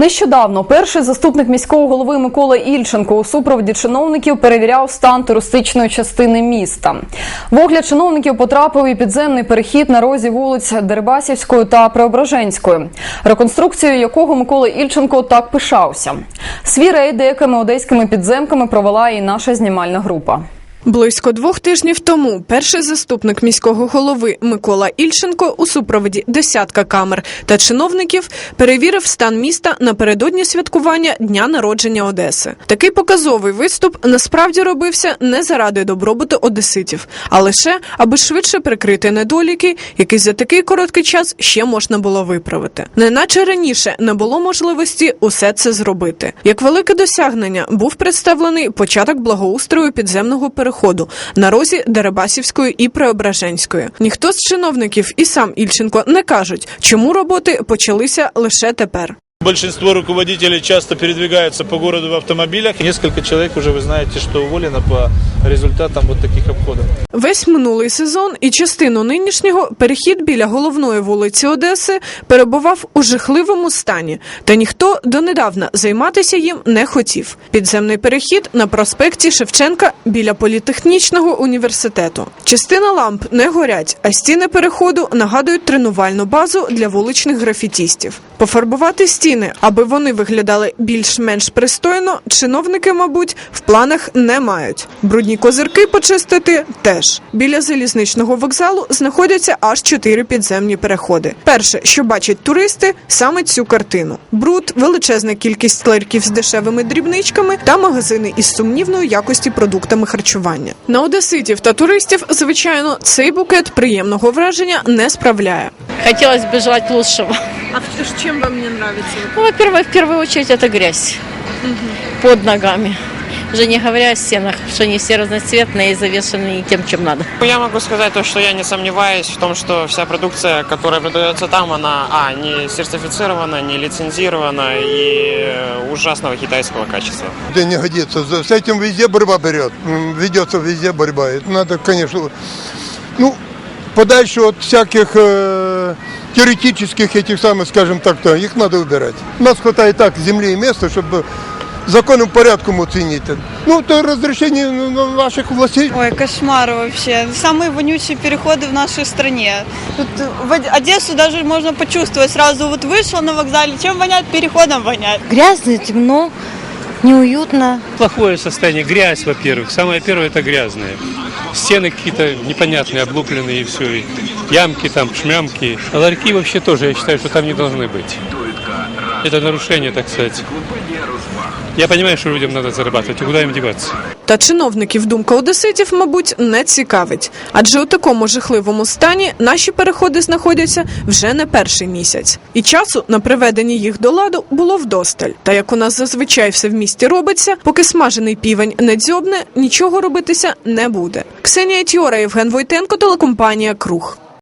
Нещодавно перший заступник міського голови Микола Ільченко у супроводі чиновників перевіряв стан туристичної частини міста. В огляд чиновників потрапив і підземний перехід на розі вулиць Дерибасівської та Преображенської, реконструкцією якого Микола Ільченко так пишався. Свій рейд деякими одеськими підземками провела і наша знімальна група. Близько двох тижнів тому перший заступник міського голови Микола Ільченко у супроводі десятка камер та чиновників перевірив стан міста напередодні святкування дня народження Одеси. Такий показовий виступ насправді робився не заради добробуту одеситів, а лише аби швидше прикрити недоліки, які за такий короткий час ще можна було виправити. Неначе раніше не було можливості усе це зробити. Як велике досягнення був представлений початок благоустрою підземного переходу на розі Дерибасівської і Преображенської. Ніхто з чиновників і сам Ільченко не кажуть, чому роботи почалися лише тепер. Большинство руководителей часто передвигаются по городу в автомобилях. Несколько человек уже, вы знаете, что уволено по результатам вот таких обходов. Весь минулий сезон і частину нинішнього перехід біля головної вулиці Одеси перебував у жахливому стані, та ніхто донедавна займатися їм не хотів. Підземний перехід на проспекті Шевченка біля політехнічного університету. Частина ламп не горять, а стіни переходу нагадують тренувальну базу для вуличних графітістів. Пофарбувати стіни, аби вони виглядали більш-менш пристойно, чиновники, мабуть, в планах не мають. Брудні козирки почистити теж. Біля залізничного вокзалу знаходяться аж чотири підземні переходи. Перше, що бачать туристи, саме цю картину: бруд, величезна кількість ларьків з дешевими дрібничками та магазини із сумнівної якості продуктами харчування. На одеситів та туристів, звичайно, цей букет приємного враження не справляє. Хотелось бы желать лучшего. А чим вам не подобається? Ну, во-первых, в первую очередь это грязь под ногами. Уже не говоря о стенах, что они все разноцветные и завешены не тем, чем надо. Я могу сказать то, что я не сомневаюсь в том, что вся продукция, которая продается там, она а, не сертифицирована, не лицензирована и э, ужасного китайского качества. Это не годится. За- С этим везде борьба берет. Ведется везде борьба. Это надо, конечно, ну, подальше от всяких э, теоретических этих самых, скажем так, то их надо убирать. У нас хватает так земли и места, чтобы законным порядком оценить. это. Ну, то разрешение ну, ну, ваших властей. Ой, кошмар вообще. Самые вонючие переходы в нашей стране. Тут в Од- Одессу даже можно почувствовать сразу. Вот вышел на вокзале, чем воняет, переходом воняет. Грязно, темно, Неуютно. Плохое состояние, грязь, во-первых. Самое первое это грязное. Стены какие-то непонятные, облупленные и все. И ямки там, шмямки. А ларьки вообще тоже, я считаю, что там не должны быть. Это нарушение, так сказать. Я понимаю, что людям надо зарабатывать, а куда им деваться? Та чиновників думка одеситів, мабуть, не цікавить. Адже у такому жахливому стані наші переходи знаходяться вже не перший місяць. І часу на приведення їх до ладу було вдосталь. Та як у нас зазвичай все в місті робиться, поки смажений півень не дзьобне, нічого робитися не буде. Ксенія Тьора, Євген Войтенко, телекомпанія Круг.